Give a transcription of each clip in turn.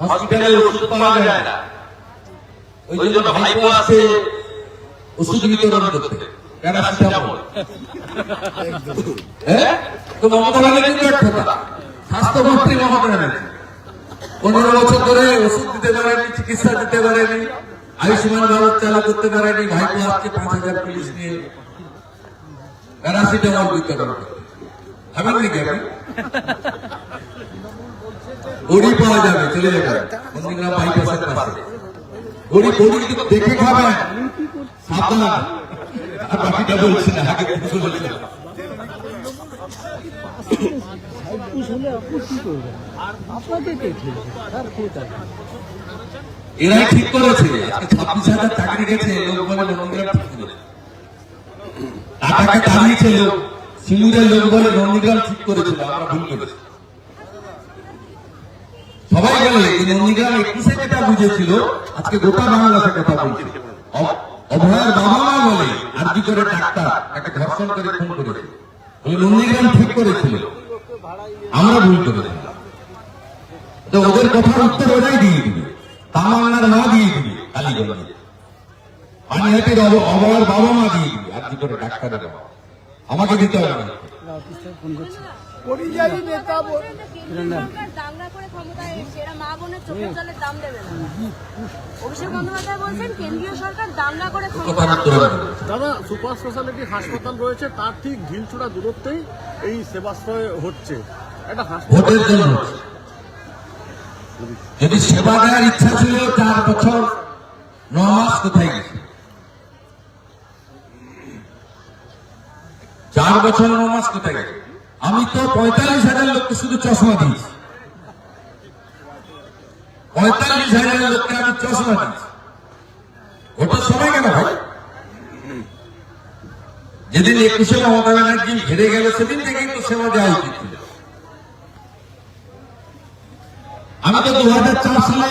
হসপিটালে ওষুধ পাওয়া যায় না। ওই জন্য ভাইপো আসে ওষুধ বিতরণ করতে। প্যারাসিটামল হ্যাঁ? তো মমতা ব্যানার্জি ব্যর্থতা স্বাস্থ্যমন্ত্রী মমতা ব্যানার্জি। পনেরো বছর ধরে ওষুধ দিতে পারেনি চিকিৎসা দিতে পারেনি আয়ুষ্মান ভারত চালু করতে পারেনি ভাইপো আসছে পাঁচ হাজার পুলিশ নিয়ে। প্যারাসিটামল বিতরণ করতে। নাকি আপনি? গড়ি পাওয়া যাবে, চলে যাবে। বাইপাসের পাশে। গড়ি গড়ি কিন্তু দেখে বাকিটা বলছি না, আগে কিছু তার এরাই ঠিক করেছে। ছাব্বিশ হাজার চাকরি গেছে, লোক বলে নন্দীগ্রাম ঠিক সিঙ্গুরের লোক। বলে নন্দীগ্রাম ঠিক করেছিল আমরা ভুল করেছি। সবাই বলে যে নন্দীগ্রাম একুশে যেটা বুঝেছিল আজকে গোটা বাংলাদেশে কথা বলছে। অভয়ের বাবা মা বলে আর কি করে ডাক্তার? একটা ধর্ষণ করে খুন করেছে। ওই নন্দীগ্রাম ঠিক করেছিল। আমরা ভুল করেছিলাম। তো ওদের কথার উত্তর ওরাই দিয়ে দিবে। তামান্নার না দিয়ে দিবে কালীগঞ্জে। পানিহাটির অব- অবয়ের বাবা মা দিয়ে দিবে আর কি করে ডাক্তারের বাবা আমাকে দিতে হবে না। এরা চোখের জলের দাম দেবে না। অভিষেক বন্দ্যোপাধ্যায় বলছেন কেন্দ্রীয় সরকার দাঙ্গা করে কথার ক্ষমতায় উত্তর আমি দেবো। দাদা সুপার স্পেশালিটি হাসপাতাল রয়েছে তার ঠিক ঢিলছুড়া দূরত্বেই এই সেবাশ্রয় হচ্ছে। একটা হাসপাতাল ভোটের জন্য হচ্ছে। যদি সেবা দেওয়ার ইচ্ছা ছিল চার বছর ন মাস কোথায় গেছে? চার বছর ন মাস কোথায় গেছে? আমি তো পঁয়তাল্লিশ হাজার লোককে শুধু চশমা দিয়েছি। পঁয়তাল্লিশ হাজার লোককে আমি চশমা দিয়েছি। ওটা সবাই কেন ভাই? যেদিন একুশে মমতা ব্যানার্জি হেরে গেল, সেদিন থেকেই তো সেবা দেওয়া উচিত ছিল। আমি তো দু হাজার চার সালে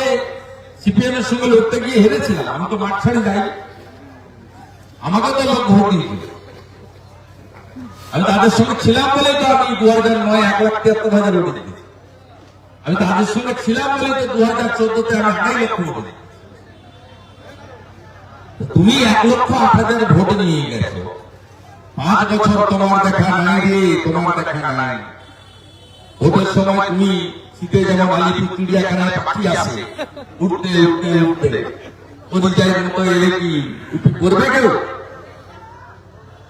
সিপিএম এর সঙ্গে লড়তে গিয়ে হেরেছিলাম, আমি তো মাঠ ছাড়ি যাই আমাকে তো লোক ভোট দিয়েছিল আমি তাদের সঙ্গে ছিলাম বলে তো আমি দু হাজার নয় এক লাখ তিয়াত্তর হাজার ভোট দিয়েছি আমি তাদের সঙ্গে ছিলাম বলে তো দু হাজার চোদ্দতে আমি আড়াই লক্ষ ভোট তুমি এক লক্ষ আট হাজার ভোট নিয়ে গেছো। পাঁচ বছর তোমার দেখা নাই রে, তোমার দেখা নাই। ভোটের সময় তুমি শীতে যেমন আলিপুর চিড়িয়াখানায় পাখি আসে, উঠতে উঠতে উঠতে। পরিচয় মতো এলে কি, উঠে করবে কেউ?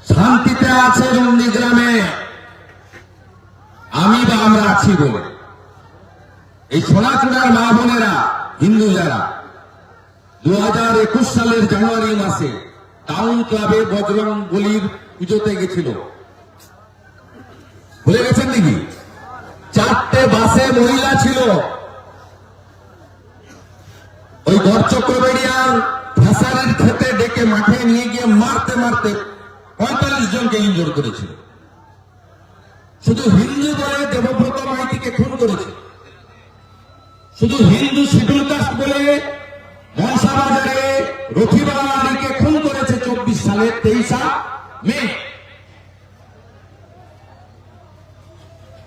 শান্তিতে আছে নন্দীগ্রামে আমি বা আমরা আছি বলে। এই সোনাচূড়ার মা বোনেরা, হিন্দু যারা দু হাজার একুশ সালের জানুয়ারি মাসে টাউন ক্লাবে বজরং বলির পুজোতে গেছিল। ভুলে গেছেন নাকি? চারটে বাসে মহিলা ছিল। ওই গড়চক্রবেড়িয়ার ভাসারের খেতে ডেকে মাঠে নিয়ে গিয়ে মারতে মারতে পঁয়তাল্লিশ জনকে ইনজোর করেছিল। শুধু হিন্দু বলে দেবব্রত মাইতিকে খুন করেছে। শুধু হিন্দু শিডিউল কাস্ট বলে মনসাবাজারে খুন করেছে চব্বিশ সালের তেইশা মে।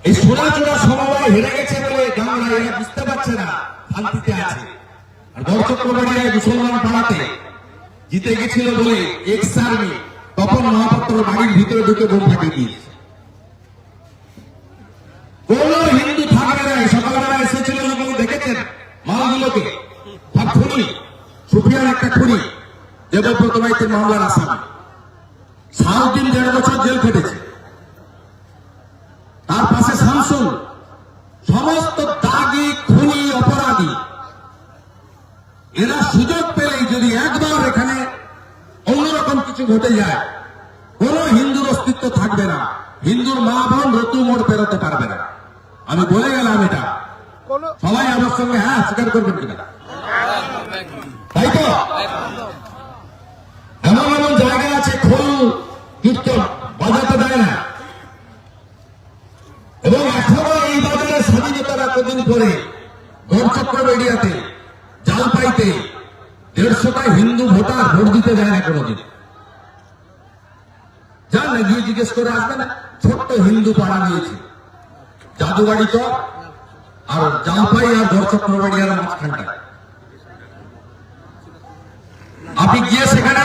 এই সমবায় হেরে গেছে বলে এরা বুঝতে পারছে না, শান্তিতে আছে। আর গড়চক্রবাড়িয়ায় মুসলমান পাড়াতে জিতে গেছিল বলে এক্স আর্মি তখন মহাপাত্র বাড়ির ভিতরে ঢুকে বোম ফাটিয়ে দিয়েছে। কোন হিন্দু থাকবে না দেখেছেন মালগুলোকে সব খুনি সুফিয়ান একটা খুনি দেবব্রত মাইতের মামলার আসামি। সাত দিন দেড় বছর জেল খেটেছে। তার পাশে শামসুল সমস্ত দাগি, খুনি, অপরাধী। এরা সুযোগ পেলেই যদি একবার এখানে অন্যরকম কিছু ঘটে যায়, কোন হিন্দুর অস্তিত্ব থাকবে না। হিন্দুর মা বোন ঋতু মোড় পেরোতে পারবে না। আমি বলে গেলাম এটা। সবাই আমার সঙ্গে হ্যাঁ স্বীকার করবেন কিনা? তাই তো? এমন এমন জায়গা আছে, খোল, কীর্তন, বাজাতে দেয় না। এবং এখনও এই বাজারে স্বাধীনতার এতদিন পরে গড়চক্র এরিয়াতে জালপাইতে দেড়শোটা হিন্দু ভোটার ভোট দিতে যায় না কোনোদিন। যান না গিয়ে জিজ্ঞেস করে আসবে না ছোট্ট হিন্দু পাড়া নিয়েছে জাদুবাড়ি চক আর জালপাই আর ধরচক্রবাড়িয়ার মাঝখানটায়। আপনি গিয়ে সেখানে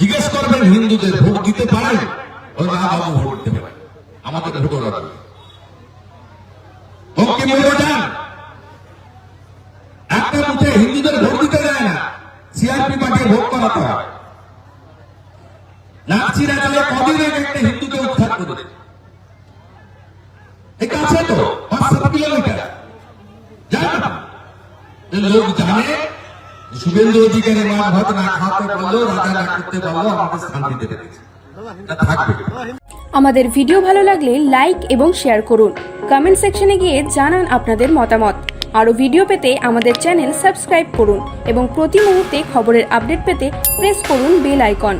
জিজ্ঞেস করবেন, হিন্দুদের ভোট দিতে পারেন। আমাদের হিন্দুদের ভোট দিতে দেয় না। সিআরপি পার্টি করাতে হয়। নাচিরা চলে কদিন একটা হিন্দুকে উদ্ধার করে এই কাছে তো পাঁচ সাত কিলোমিটার জানেন না? এই লোক জানে, শুভেন্দু অধিকারী মা না খাওয়াতে পারল রাজা না করতে পারল আমাদের শান্তি দেবে আমাদের ভিডিও ভালো লাগলে লাইক এবং শেয়ার করুন। কমেন্ট সেকশনে গিয়ে জানান আপনাদের মতামত। আরও ভিডিও পেতে আমাদের চ্যানেল সাবস্ক্রাইব করুন এবং প্রতি মুহূর্তে খবরের আপডেট পেতে প্রেস করুন বেল আইকন।